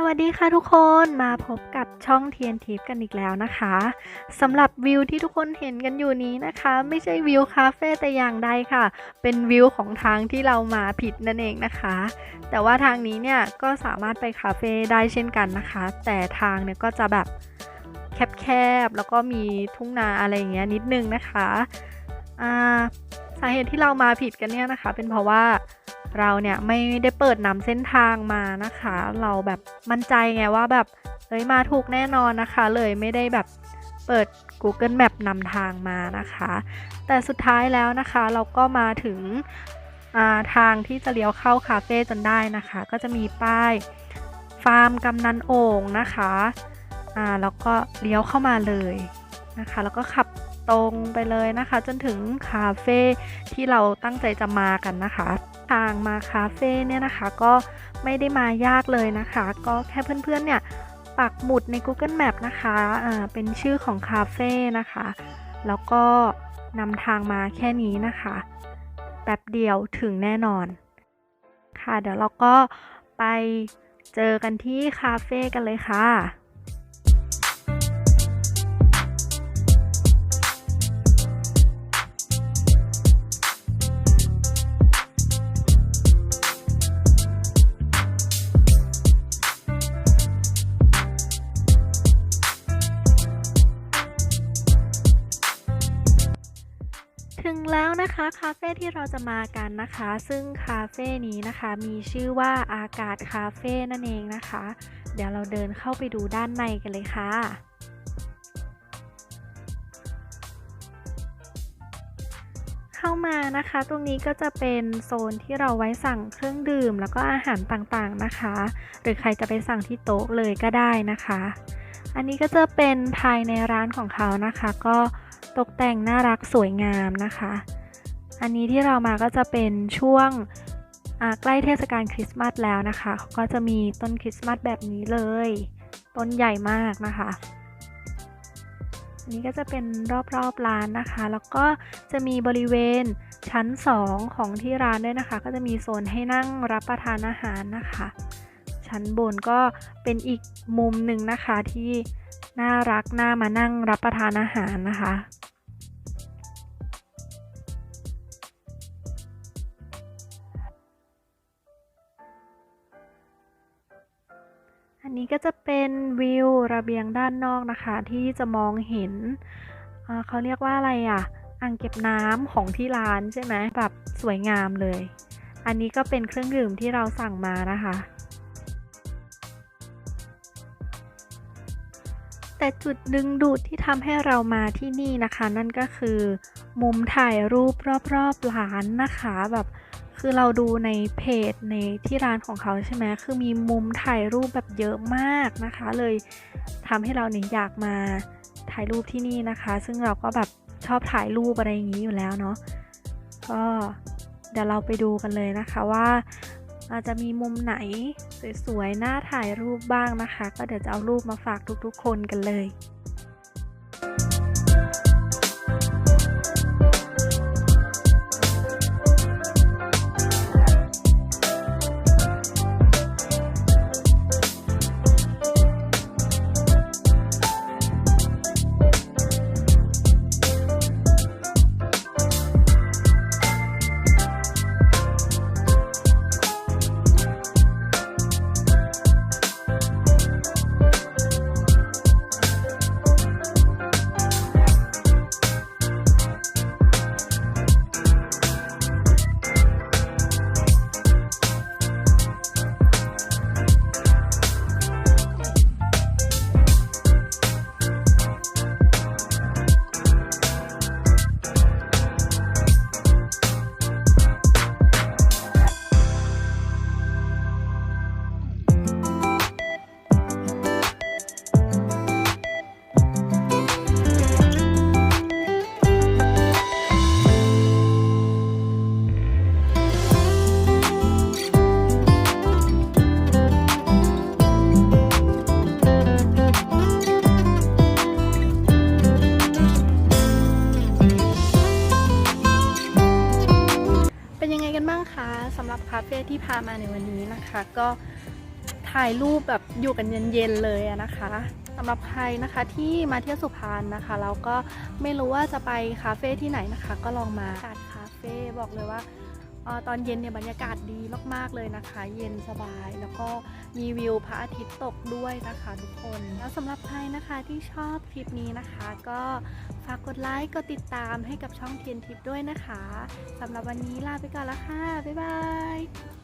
สวัสดีค่ะทุกคนมาพบกับช่องเทียนทิพย์กันอีกแล้วนะคะสำหรับวิวที่ทุกคนเห็นกันอยู่นี้นะคะ ไม่ใช่วิวคาเฟ่แต่อย่างใดค่ะ เป็นวิวของทางที่เรามาผิดนั่นเองนะคะ แต่ว่าทางนี้เนี่ยก็สามารถไปคาเฟ่ได้เช่นกันนะคะ แต่ทางเนี่ยก็จะแบบแคบๆแล้วก็มีทุ่งนาอะไรอย่างเงี้ยนิดนึงนะคะอ่าสาเหตุที่เรามาผิดกันเนี่ยนะคะ เป็นเพราะว่า เราเนี่ยไม่ได้เปิดนำเส้นทางมานะคะ เราแบบมั่นใจไงว่าแบบเอ้ยมาถูกแน่นอนนะคะ เลยไม่ได้แบบเปิด Google Map นำทางมานะคะ แต่สุดท้ายแล้วนะคะเราก็มาถึงาทางที่จะเลี้ยวเข้าคาเฟ่จนได้นะคะ ก็จะมีป้ายฟาร์มกำนันโอ่งนะคะแล้วก็เลี้ยวเข้ามาเลยนะคะ แล้วก็ขับตรงไปเลยนะคะ จนถึงคาเฟ่ที่เราตั้งใจจะมากันนะคะ ทางมาคาเฟ่เนี่ยนะคะ ก็ไม่ได้มายากเลยนะคะ ก็แค่เพื่อนๆเนี่ยปักหมุดใน Google Map นะคะอ่าเป็นชื่อของคาเฟ่นะคะ แล้วก็นำทางมาแค่นี้นะคะ แป๊บเดียวถึงแน่นอน ค่ะเดี๋ยวเราก็ไปเจอกันที่คาเฟ่กันเลยค่ะ ถึงแล้วนะคะคาเฟ่ที่เราจะมากันนะคะ ซึ่งคาเฟ่นี้นะคะมีชื่อว่าอากาศคาเฟ่นั่นเองนะคะ เดี๋ยวเราเดินเข้าไปดูด้านในกันเลยค่ะเข้ามานะคะ ตรงนี้ก็จะเป็นโซนที่เราไว้สั่งเครื่องดื่ม แล้วก็อาหารต่างๆนะคะ หรือใครจะไปสั่งที่โต๊ะเลยก็ได้นะคะ อันนี้ก็จะเป็นภายในร้านของเขานะคะ ก็ ตกแต่งน่ารักสวยงามนะคะ อันนี้ที่เรามาก็จะเป็นช่วงใกล้เทศกาลคริสต์มาสแล้วนะคะเขาก็จะมีต้นคริสต์มาสแบบนี้เลย ต้นใหญ่มากนะคะอันนี้ก็จะเป็นรอบๆร้านนะคะ แล้วก็จะมีบริเวณชั้น 2 ของที่ร้านด้วยนะคะ ก็จะมีโซนให้นั่งรับประทานอาหารนะคะ ชั้นบนก็เป็นอีกมุมหนึ่งนะคะที่น่ารักน่ามานั่งรับประทานอาหารนะคะอันนี้ก็จะเป็นวิวระเบียงด้านนอกนะคะ ที่จะมองเห็นเขาเรียกว่าอะไรอะอ่างเก็บน้ำของที่ร้านใช่ไหมแบบสวยงามเลย อันนี้ก็เป็นเครื่องดื่มที่เราสั่งมานะคะ แต่จุดดึงดูดที่ทำให้เรามาที่นี่นะคะ นั่นก็คือ มุมถ่ายรูปรอบๆร้านนะคะแบบคือเราดูในเพจในที่ร้านของเขาใช่ไหมคือมีมุมถ่ายรูปแบบเยอะมากนะคะ เลยทำให้เราเนี่ยอยากมาถ่ายรูปที่นี่นะคะ ซึ่งเราก็แบบชอบถ่ายรูปอะไรอย่างนี้อยู่แล้วเนาะก็เดี๋ยวเราไปดูกันเลยนะคะว่า อาจจะมีมุมไหนสวยๆน่าถ่ายรูปบ้างนะคะ ก็เดี๋ยวจะเอารูปมาฝากทุกๆ คนกันเลย นยังไงกันบ้างคะสำหรับคาเฟ่ที่พามาในวันนี้นะคะ ก็ถ่ายรูปแบบอยู่กันเย็นๆเลยนะคะสำหรับใครนะคะที่มาเที่ยวสุพรรณนะคะแล้วก็ไม่รู้ว่าจะไปคาเฟ่ที่ไหนนะคะ ก็ลองมาจัดคาเฟ่บอกเลยว่า ตอนเย็นเนี่ยบรรยากาศดีมาก ๆ เลยนะคะ เย็นสบายแล้วก็มีวิวพระอาทิตย์ตกด้วยนะคะทุกคน แล้วสำหรับใครนะคะที่ชอบคลิปนี้นะคะ ก็ฝากกดไลค์กดติดตามให้กับช่องเทียนทิปด้วยนะคะสำหรับวันนี้ลาไปก่อนละค่ะ บ๊ายบาย